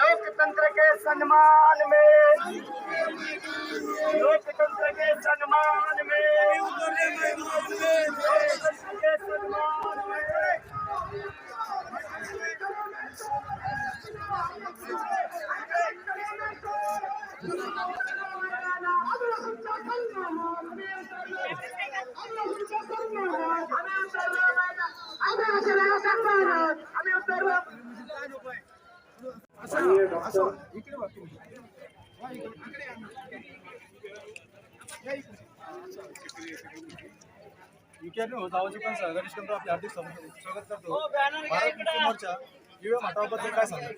लोकतंत्र के सम्मान में। लोकतंत्र के सम्मान में। लोकतंत्र के सम्मान में आम्ही सर्व होत आवाजी पण गणेश कंत्र आपले हार्दिक स्वागत करतो भारत मोर्चा युवा हटावाबद्दल काय सांगाल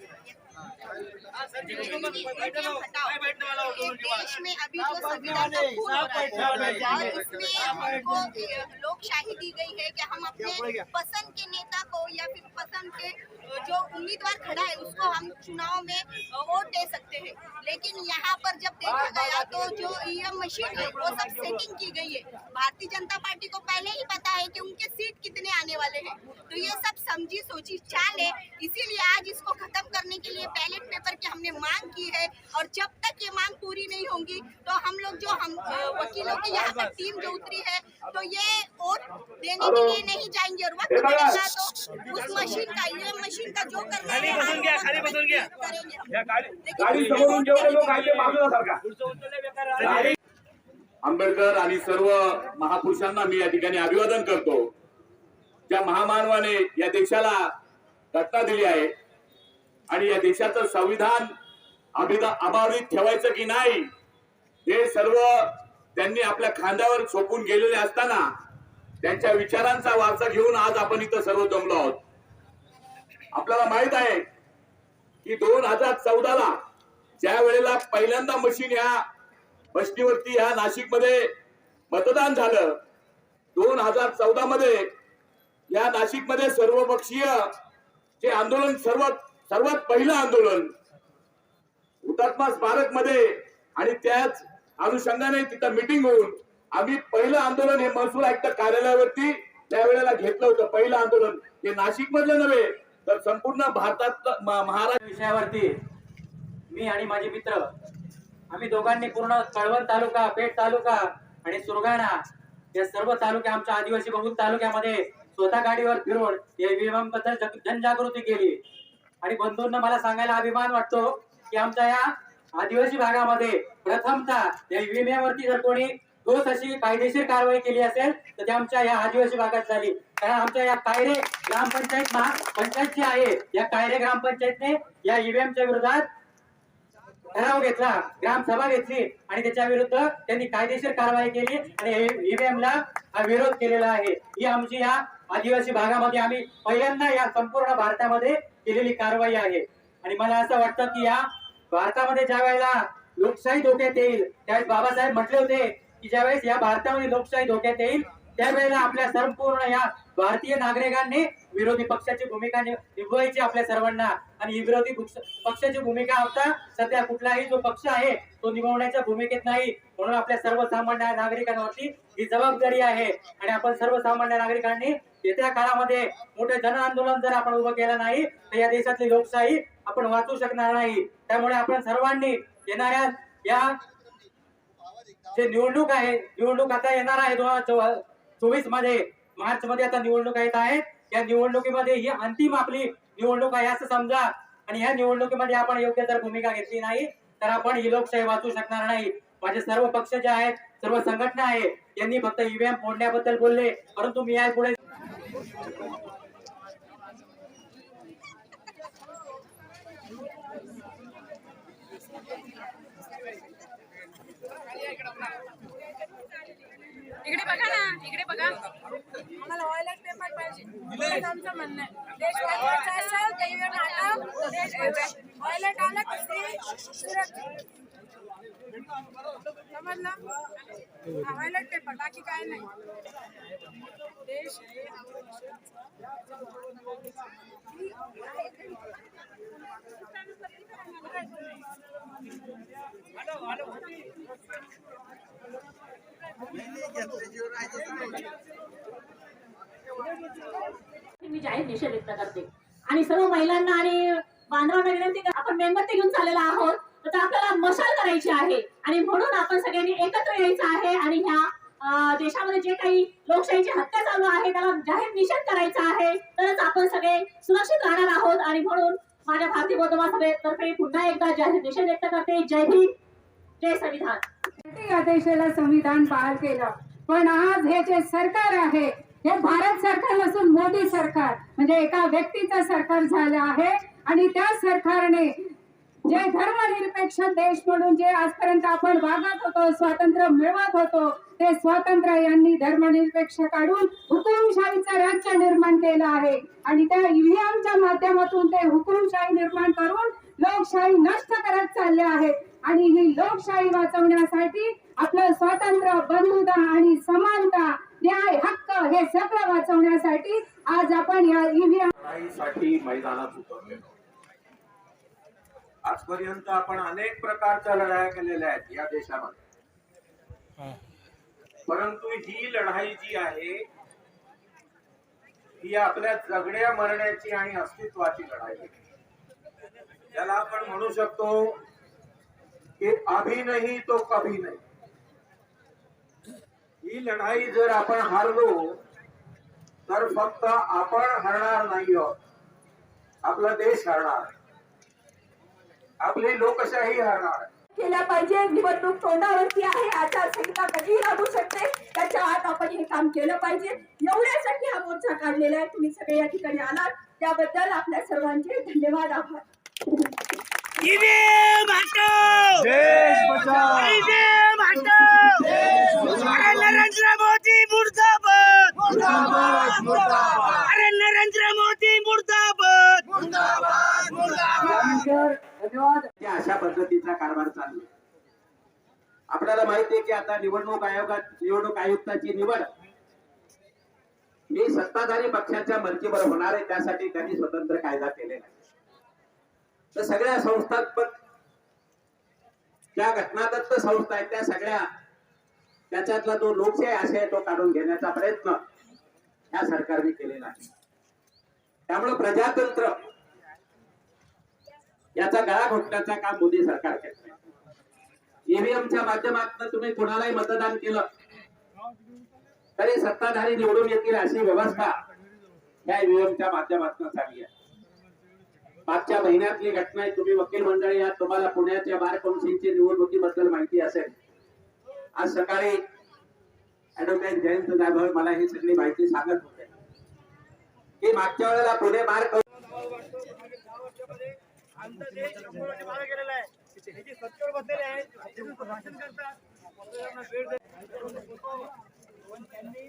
देश में अभी और हमको लोकशाही दी गई है कि हम अपने पसंद के नेता को या फिर पसंद के जो उम्मीदवार खड़ा है उसको हम चुनाव में वोट दे सकते हैं लेकिन यहाँ पर जब देखा गया तो जो ईएम मशीन है वो सब सेटिंग की गई है भारतीय जनता पार्टी को पहले ही पता है कि उनके सीट कितने आने वाले हैं तो ये सब समझी सोची चाल है इसीलिए आज इसको खत्म करने के लिए बैलेट पेपर की हमने मांग की है और जब तक ये मांग पूरी नहीं होंगी तो हम लोग जो हम वकीलों की यहाँ पर टीम जो उतरी है तो ये वोट देने के लिए नहीं जाएँगे और वक्त मिलेगा तो उस मशीन का ईवीएम मशीन का जो करना है हम करेंगे। गाडी समोरून जेवढे लोक आहेत बाजूला सरका आंबेडकर आणि सर्व महापुरुषांना मी या ठिकाणी अभिवादन करतो. ज्या महामानवाने या देशाला घटना दिली आहे आणि या देशाचं संविधान अबाधित ठेवायचं की नाही हे सर्व त्यांनी आपल्या खांद्यावर सोपून गेलेले असताना त्यांच्या विचारांचा वारसा घेऊन आज आपण इथं सर्व जमलो आहोत. आपल्याला माहीत आहे की दोन हजार चौदाला ज्या वेळेला पहिल्यांदा मशीन ह्या बस्तीवरती ह्या नाशिकमध्ये मतदान झालं दोन हजार चौदा मध्ये या नाशिकमध्ये सर्वपक्षीय जे आंदोलन सर्वात सर्वात पहिलं आंदोलन हुतात्मा स्मारकमध्ये आणि त्याच अनुषंगाने तिथं मिटिंग होऊन आम्ही पहिलं आंदोलन हे महसूल आयुक्त कार्यालयावरती त्यावेळेला घेतलं होतं. पहिलं आंदोलन हे नाशिक मधलं नव्हे तर संपूर्ण भारतात महाराष्ट्र विषयावरती मी आणि माझे मित्र आम्ही दोघांनी पूर्ण कळवण तालुका पेठ तालुका आणि सुरगाणा या सर्व तालुक्या आमच्या आदिवासी बहुल तालुक्यामध्ये स्वतः गाडीवर फिरून या ईव्हीएम जनजागृती केली. आणि बंधूंना मला सांगायला अभिमान वाटतो की आमच्या या आदिवासी भागामध्ये प्रथमतः या ईव्हीएम वरती जर कोणी ठोस अशी कायदेशीर कारवाई केली असेल तर ते आमच्या या आदिवासी भागात झाली. कारण आमच्या या कायरे ग्रामपंचायत पंचायत जी आहे या कायरे ग्रामपंचायतने या ईव्हीएमच्या विरोधात ठराव घेतला ग्रामसभा घेतली आणि त्याच्या विरुद्ध त्यांनी कायदेशीर कारवाई केली आणि ईव्हीएमला हा विरोध केलेला आहे. ही आमची या आदिवासी भागामध्ये आम्ही पहिल्यांदा या संपूर्ण भारतामध्ये केलेली कारवाई आहे. आणि मला असं वाटतं की या भारतामध्ये ज्या वेळेला लोकशाही धोक्यात येईल त्यावेळेस बाबासाहेब म्हटले होते की ज्यावेळेस या भारतामध्ये लोकशाही धोक्यात येईल त्यावेळेला आपल्या संपूर्ण या भारतीय नागरिकांनी विरोधी पक्षाची भूमिका निभवायची आपल्या सर्वांना. आणि ही विरोधी पक्षाची भूमिका आता सध्या कुठलाही जो पक्ष आहे तो निभवण्याच्या भूमिकेत नाही. म्हणून आपल्या सर्वसामान्य नागरिकांवरती ही जबाबदारी आहे. आणि आपण सर्वसामान्य नागरिकांनी येत्या काळामध्ये मोठे जन आंदोलन जर आपण उभं केलं नाही तर या देशातली लोकशाही आपण वाचू शकणार नाही. त्यामुळे आपण सर्वांनी येणाऱ्या या जे निवडणूक आहे निवडणूक आता येणार आहे दोन हजार चोवीसमध्ये मार्च मध्ये आता निवडणूक येत आहेत या निवडणुकीमध्ये ही अंतिम आपली निवडणूक आहे असं समजा. आणि या निवडणुकीमध्ये आपण योग्य जर भूमिका घेतली नाही तर आपण ही लोकशाही वाचू शकणार नाही. माझे सर्व पक्ष जे आहेत सर्व संघटना आहे यांनी फक्त ईव्हीएम फोडण्याबद्दल बोलले. परंतु मी यापुढे इकडे बघा ना इकडे बघा. आम्हाला ऑइलच पेपर पाहिजे. आमचं म्हणणं आहे. देश वाचवायचा असेल तर देश वाचवा ऑइलट आलं समजलं? हा ऑइलट पेपर काय नाही. देश मी जाहीर निषेध व्यक्त करते. आणि सर्व महिलांना आणि बांधवांना विनंती आपण मेणबत्ती घेऊन चाललेला आहोत. तर आपल्याला मशाल करायची आहे. आणि म्हणून आपण सगळ्यांनी एकत्र यायचं आहे आणि ह्या देशामध्ये जे काही लोकशाहीची हत्या चालू आहे त्याला जाहीर निषेध करायचा आहे तरच आपण सगळे सुरक्षित राहणार आहोत. आणि म्हणून माझ्या भारतीय बौद्ध सभेतर्फे पुन्हा एकदा जाहीर निषेध व्यक्त करते. जय हिंद. जय संविधान. या देशाला संविधान बहाल केलं. पण आज हे जे सरकार आहे हे भारत सरकार नसून मोदी सरकार म्हणजे एका व्यक्तीचं सरकार झालं आहे. आणि त्या सरकारने जे धर्मनिरपेक्ष देश म्हणून जे आजपर्यंत आपण वागत होतो स्वातंत्र्य मिळवत होतो ते स्वातंत्र्य यांनी धर्मनिरपेक्ष काढून हुकुमशाहीचं राज्य निर्माण केलं आहे. आणि त्या ईव्हीएमच्या माध्यमातून ते हुकुमशाही निर्माण करून लोकशाही नष्ट करत चालले आहेत आणि ही लोकशाही वाचवण्यासाठी आपलं स्वातंत्र्य बंधुता आणि समानता न्याय हक्क हे सगळं वाचवण्यासाठी आज आपण या ईव्हीएमसाठी मैदानात उतरलेलो आजपर्यंत आपण अनेक प्रकारच्या लढाया केलेल्या आहेत या देशामध्ये. परंतु ही लढाई जी आहे ही आपल्या जगण्या मरण्याची आणि अस्तित्वाची लढाई आहे. त्याला आपण म्हणू शकतो की अभी नाही तो कभी नाही. ही लढाई जर आपण हारलो तर फक्त आपण हरणार नाही आहोत. आपला देश हरणार. आहे. आपली लोकशाही हरणार. केल्या पाहिजे निवडणूक तोंडावरती आहे आचारसंहिता कधीही लागू शकते? त्याच्या आत आपण हे काम केलं पाहिजे. एवढ्यासाठी हा मोर्चा काढलेला आहे. तुम्ही सगळे या ठिकाणी आलात. त्याबद्दल आपल्या सर्वांचे धन्यवाद आभार. नरेंद्र मोदी मुर्दाबाद अरे नरेंद्र मोदी मुर्दाबाद की अशा पद्धतीचा कारभार चालू आहे. आपल्याला माहिती आहे की आता निवडणूक आयोगात निवडणूक आयुक्ताची निवड. मी सत्ताधारी पक्षाच्या मर्जीवर होणार आहे त्यासाठी त्यांनी स्वतंत्र कायदा केलेला तर सगळ्या संस्थात्मक ज्या घटनादत्त संस्था आहेत त्या सगळ्या त्याच्यातला जो लोकशाही आशय तो काढून घेण्याचा प्रयत्न या सरकारने केलेला आहे. त्यामुळे प्रजातंत्र याचा गळा घोटण्याचा काम मोदी सरकार करत. ईव्हीएमच्या माध्यमातून तुम्ही कोणालाही मतदान केलं तरी सत्ताधारी निवडून येतील अशी व्यवस्था या ईव्हीएमच्या माध्यमातून झाली आहे. मागच्या महिन्यातली घटना आहे तुम्ही वकील मंडळी आहात तुम्हाला पुण्याच्या बार कौन्सिलची निवडणुकीबद्दल माहिती असेल. आज सकाळी ऍडव्होकेट जयंत जाधव मला ही सगळी माहिती सांगत होते. की मागच्या वेळेला पुणे बार कौन्सिल हे जे करतात त्यांनी